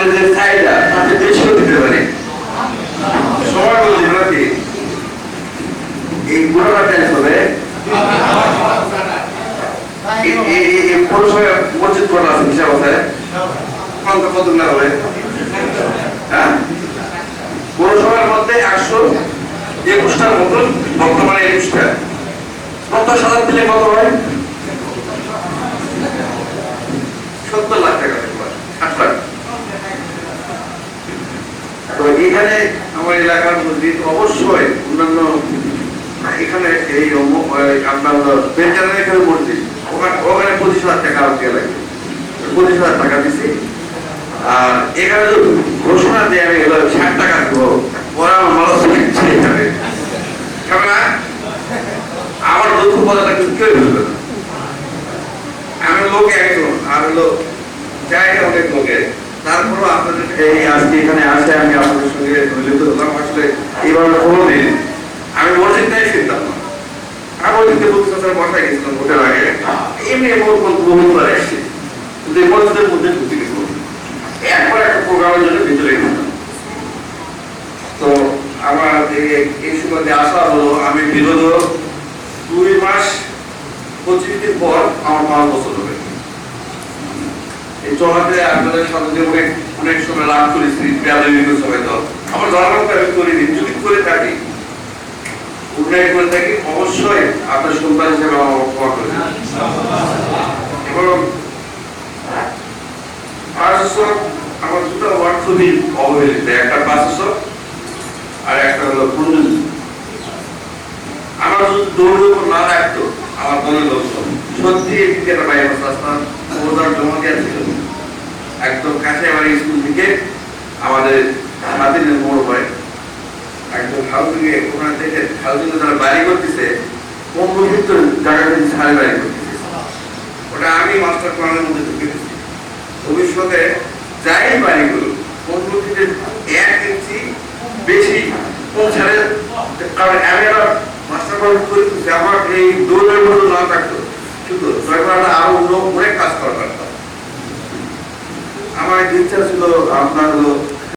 আমাদের চাহিদা, তাতে দিতে পারে। এই হ্যাঁ? পৌরসভার মধ্যে একশো একুশটার মতন বর্তমানে একুশটা। সত্তর সাধারণ দিলে কত হয়? সত্তর তো এখানে আমার এলাকার মধ্যে অবশ্যই অন্যান্য এখানে এই আপনার এখানে মসজিদ। ওখানে পঁচিশ হাজার টাকা দেওয়া লাগে পঁচিশ হাজার টাকা দিছি। আর এখানে ঘোষণা দেওয়া হয়ে গেল, ষাট টাকা দেবো। ওরা মানুষ ছেড়ে যাবে খাবে আমার দুঃখ কথাটা কিন্তু কেউ বুঝবে না। আমি লোক একজন, আর হলো জায়গা অনেক লোকের তারপরও আপনাদের এই আজকে এখানে আসে আমি বলতে বসায় গেছিলাম, ভোটের আগে। এমনি বহু করে আসছি এই মসজিদের মধ্যে ঢুকে গেছিল একবার একটা প্রোগ্রামের জন্য ভিতরে তো আমার এই- যে আসা হলো, আমি বিগত দুই মাস, পঁচিশ দিন পর আমার পাঁচ বছর হবে। এই চলাতে আপনাদের সাথে অনেক অনেক সময় লাভ করেছি বেয়াদবির সময় তো আমার ধর্ম আমি করিনি যদি করে থাকি করে থাকি অবশ্যই আপনার সন্তান হিসেবে আমার আমার দুটো ওয়ার্ড খুবই অবহেলিত। একটা আর একটা হলো আমার না রাখতো, আমার দলের সত্যি একটা ছিল একদম কাছে বাড়ি স্কুল থেকে আমাদের হাতিনের মোড় হয়। একদম বাড়ি করতেছে ওটা আমি মাস্টার প্ল্যানের ভবিষ্যতে যাই বাড়িগুলো পনেরো থেকে এক ইঞ্চি বেশি কারণ আমি মাস্টার প্ল্যান করে দিচ্ছি আমার না থাকতো। কিন্তু কাজ করা আমার ইচ্ছা ছিল আপনার হলো